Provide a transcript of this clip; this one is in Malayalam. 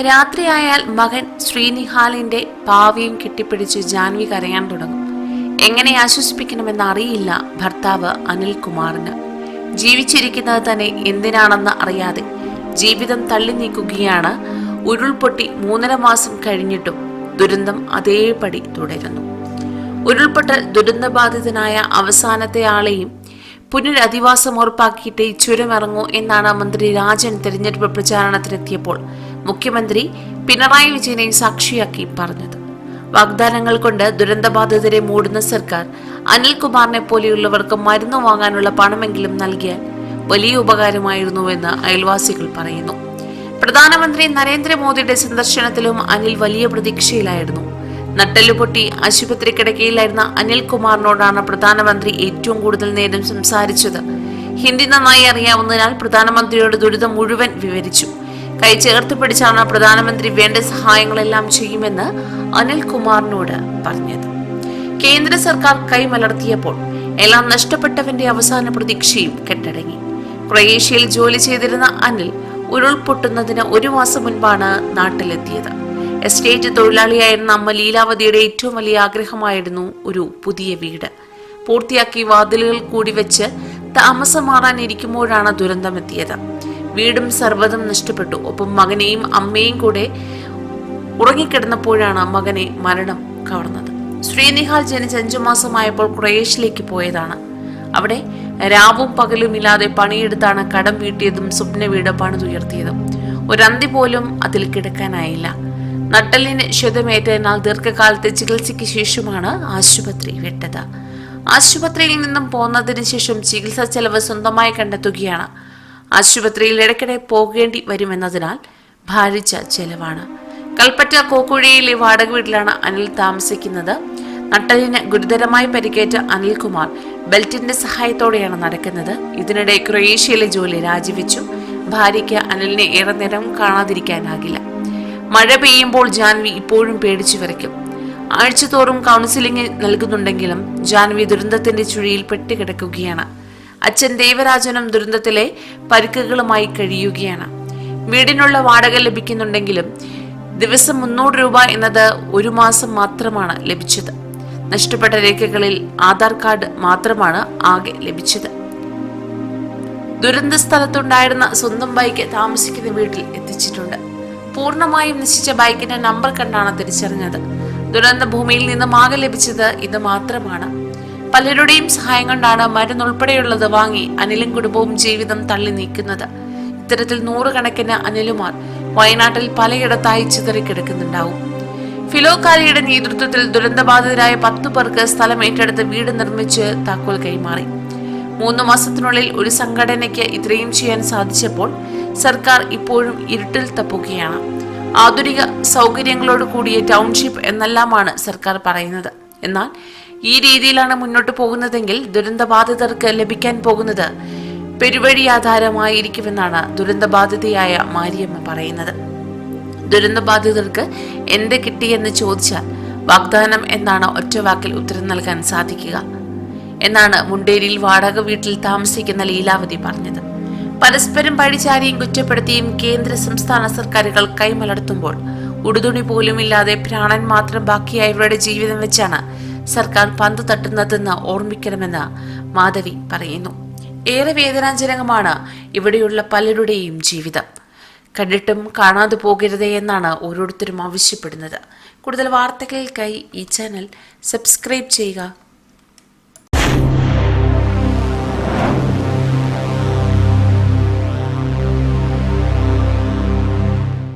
രാത്രിയായാൽ മകൻ ശ്രീനിഹാലിന്റെ പാവയും കെട്ടിപ്പിടിച്ച് ജാൻവി കരയാൻ തുടങ്ങും. എങ്ങനെ ആശ്വസിപ്പിക്കണമെന്ന് അറിയില്ല ഭർത്താവ് അനിൽകുമാറിന്. ജീവിച്ചിരിക്കുന്നത് തന്നെ എന്തിനാണെന്ന് അറിയാതെ ജീവിതം തള്ളി നീക്കുകയാണ് ഉരുൾപൊട്ടി മൂന്നര മാസം കഴിഞ്ഞിട്ടും ദുരന്തം അതേപടി തുടരുന്നു. ഉരുൾപൊട്ടൽ ദുരന്തബാധിതനായ അവസാനത്തെ ആളെയും പുനരധിവാസം ഉറപ്പാക്കിയിട്ടേ ചുരമിറങ്ങൂ എന്നാണ് മന്ത്രി രാജൻ തെരഞ്ഞെടുപ്പ് പ്രചാരണത്തിനെത്തിയപ്പോൾ മുഖ്യമന്ത്രി പിണറായി വിജയനെ സാക്ഷിയാക്കി പറഞ്ഞത്. വാഗ്ദാനങ്ങൾ കൊണ്ട് ദുരന്തബാധിതരെ മൂടുന്ന സർക്കാർ അനിൽകുമാറിനെ പോലെയുള്ളവർക്ക് മരുന്ന് വാങ്ങാനുള്ള പണമെങ്കിലും നൽകിയാൽ വലിയ ഉപകാരമായിരുന്നുവെന്ന് അയൽവാസികൾ പറയുന്നു. പ്രധാനമന്ത്രി നരേന്ദ്രമോദിയുടെ സന്ദർശനത്തിലും അനിൽ വലിയ പ്രതീക്ഷയിലായിരുന്നു. നട്ടെല്ലുപൊട്ടി ആശുപത്രി കിടക്കയിലായിരുന്ന അനിൽകുമാറിനോടാണ് പ്രധാനമന്ത്രി ഏറ്റവും കൂടുതൽ നേരം സംസാരിച്ചത്. ഹിന്ദി നന്നായി അറിയാവുന്നതിനാൽ പ്രധാനമന്ത്രിയോട് ദുരിതം മുഴുവൻ വിവരിച്ചു. കൈ ചേർത്ത് പിടിച്ചാണ് പ്രധാനമന്ത്രി വേണ്ട സഹായങ്ങളെല്ലാം ചെയ്യുമെന്ന് അനിൽകുമാറിനോട് പറഞ്ഞത്. കേന്ദ്ര സർക്കാർ കൈമലർത്തിയപ്പോൾ എല്ലാം നഷ്ടപ്പെട്ടവന്റെ അവസാന പ്രതീക്ഷയും കെട്ടടങ്ങി. ക്രൊയേഷ്യയിൽ ജോലി ചെയ്തിരുന്ന അനിൽ ഉരുൾപൊട്ടുന്നതിന് ഒരു മാസം മുൻപാണ് നാട്ടിലെത്തിയത്. എസ്റ്റേറ്റ് തൊഴിലാളിയായിരുന്ന അമ്മ ലീലാവതിയുടെ ഏറ്റവും വലിയ ആഗ്രഹമായിരുന്നു ഒരു പുതിയ വീട്. പൂർത്തിയാക്കി വാതിലുകൾ കൂടി വെച്ച് താമസം മാറാനിരിക്കുമ്പോഴാണ് ദുരന്തമെത്തിയത്. വീടും സർവതും നഷ്ടപ്പെട്ടു. ഒപ്പം മകനെയും അമ്മയും കൂടെ ഉറങ്ങിക്കിടന്നപ്പോഴാണ് മകനെ മരണം കവർന്നത്. ശ്രീനിഹാൽ ജനിച്ച് അഞ്ചു മാസമായപ്പോൾ ക്രൊയേഷ്യയിലേക്ക് പോയതാണ്. അവിടെ രാവും പകലും ഇല്ലാതെ പണിയെടുത്താണ് കടം വീട്ടിയതും സ്വപ്ന വീട് പണിതുയർത്തിയതും. ഒരന്തി പോലും അതിൽ കിടക്കാനായില്ല. നട്ടലിന് ക്ഷതമേറ്റതിനാൽ ദീർഘകാലത്തെ ചികിത്സയ്ക്ക് ശേഷമാണ് ആശുപത്രി വിട്ടത്. ആശുപത്രിയിൽ നിന്നും പോന്നതിന് ശേഷം ചികിത്സാ ചെലവ് സ്വന്തമായി കണ്ടെത്തുകയാണ്. ആശുപത്രിയിൽ ഇടയ്ക്കിടെ പോകേണ്ടി വരുമെന്നതിനാൽ ഭാരിച്ച ചെലവാണ്. കൽപ്പറ്റ കോക്കുഴിയിലെ വാടക വീട്ടിലാണ് അനിൽ താമസിക്കുന്നത്. നട്ടലിന് ഗുരുതരമായി പരിക്കേറ്റ അനിൽകുമാർ ബെൽറ്റിന്റെ സഹായത്തോടെയാണ് നടക്കുന്നത്. ഇതിനിടെ ക്രൊയേഷ്യയിലെ ജോലി രാജിവെച്ചു. ഭാര്യയ്ക്ക് അനിലിനെ ഏറെ നേരം കാണാതിരിക്കാനാകില്ല. മഴ പെയ്യുമ്പോൾ ജാൻവി ഇപ്പോഴും പേടിച്ചു വിറയ്ക്കും. ആഴ്ചതോറും കൗൺസിലിംഗ് നൽകുന്നുണ്ടെങ്കിലും ജാൻവി ദുരന്തത്തിന്റെ ചുഴിയിൽ പെട്ടുകിടക്കുകയാണ്. അച്ഛൻ ദേവരാജനും ദുരന്തത്തിലെ പരിക്കുകളുമായി കഴിയുകയാണ്. വീടിനുള്ള വാടക ലഭിക്കുന്നുണ്ടെങ്കിലും ദിവസം മുന്നൂറ് രൂപ എന്നത് ഒരു മാസം മാത്രമാണ് ലഭിച്ചത്. നഷ്ടപ്പെട്ട രേഖകളിൽ ആധാർ കാർഡ് മാത്രമാണ് ആകെ ലഭിച്ചത്. ദുരന്ത സ്ഥലത്തുണ്ടായിരുന്ന സ്വന്തം ബൈക്ക് താമസിക്കുന്ന വീട്ടിൽ എത്തിച്ചിട്ടുണ്ട്. പൂർണമായും നശിച്ച ബൈക്കിന്റെ നമ്പർ കണ്ടാണ് തിരിച്ചറിഞ്ഞത്. ദുരന്ത ഭൂമിയിൽ നിന്നും ആകെ ലഭിച്ചത് ഇത് മാത്രമാണ്. പലരുടെയും സഹായം കൊണ്ടാണ് മരുന്നുൾപ്പെടെയുള്ളത് വാങ്ങി അനിലും കുടുംബവും ജീവിതം തള്ളി നീക്കുന്നത്. ഇത്തരത്തിൽ നൂറുകണക്കിന് അനിലുമാർ വയനാട്ടിൽ പലയിടത്തായി ചിതറിക്കിടക്കുന്നുണ്ടാവും. ഫിലോകാരിയുടെ നേതൃത്വത്തിൽ ദുരന്തബാധിതരായ പത്തു പേർക്ക് സ്ഥലം ഏറ്റെടുത്ത് വീട് നിർമ്മിച്ച് താക്കോൽ കൈമാറി. മൂന്ന് മാസത്തിനുള്ളിൽ ഒരു സംഘടനയ്ക്ക് ഇത്രയും ചെയ്യാൻ സാധിച്ചപ്പോൾ സർക്കാർ ഇപ്പോഴും ഇരുട്ടിൽ തപ്പുകയാണ്. ആധുനിക സൗകര്യങ്ങളോട് കൂടിയ ടൗൺഷിപ്പ് എന്നെല്ലാമാണ് സർക്കാർ പറയുന്നത്. എന്നാൽ ഈ രീതിയിലാണ് മുന്നോട്ട് പോകുന്നതെങ്കിൽ ദുരന്തബാധിതർക്ക് ലഭിക്കാൻ പോകുന്നത് പെരുവഴി ആധാരമായിരിക്കുമെന്നാണ് ദുരന്തബാധിതയായ മാരിയമ്മ പറയുന്നത്. ദുരന്തബാധിതർക്ക് എന്ത് കിട്ടിയെന്ന് ചോദിച്ചാൽ വാഗ്ദാനം എന്നാണ് ഒറ്റ വാക്കിൽ ഉത്തരം നൽകാൻ സാധിക്കുക എന്നാണ് മുണ്ടേരിയിൽ വാടക വീട്ടിൽ താമസിക്കുന്ന ലീലാവതി പറഞ്ഞത്. പരസ്പരം പഴിചാരിയും കുറ്റപ്പെടുത്തിയും കേന്ദ്ര സംസ്ഥാന സർക്കാരുകൾ കൈമലർത്തുമ്പോൾ ഉടുതുണി പോലുമില്ലാതെ പ്രാണൻ മാത്രം ബാക്കിയായവരുടെ ജീവിതം വെച്ചാണ് സർക്കാർ പന്ത് തട്ടുന്നതെന്ന് ഓർമ്മിക്കണമെന്ന് മാധവി പറയുന്നു. ഏറെ വേദനാജനകമാണ് ഇവിടെയുള്ള പലരുടെയും ജീവിതം. കണ്ടിട്ടും കാണാതെ പോകരുതേ എന്നാണ് ഓരോരുത്തരും ആവശ്യപ്പെടുന്നത്. കൂടുതൽ വാർത്തകൾക്കായി ഈ ചാനൽ സബ്സ്ക്രൈബ് ചെയ്യുക.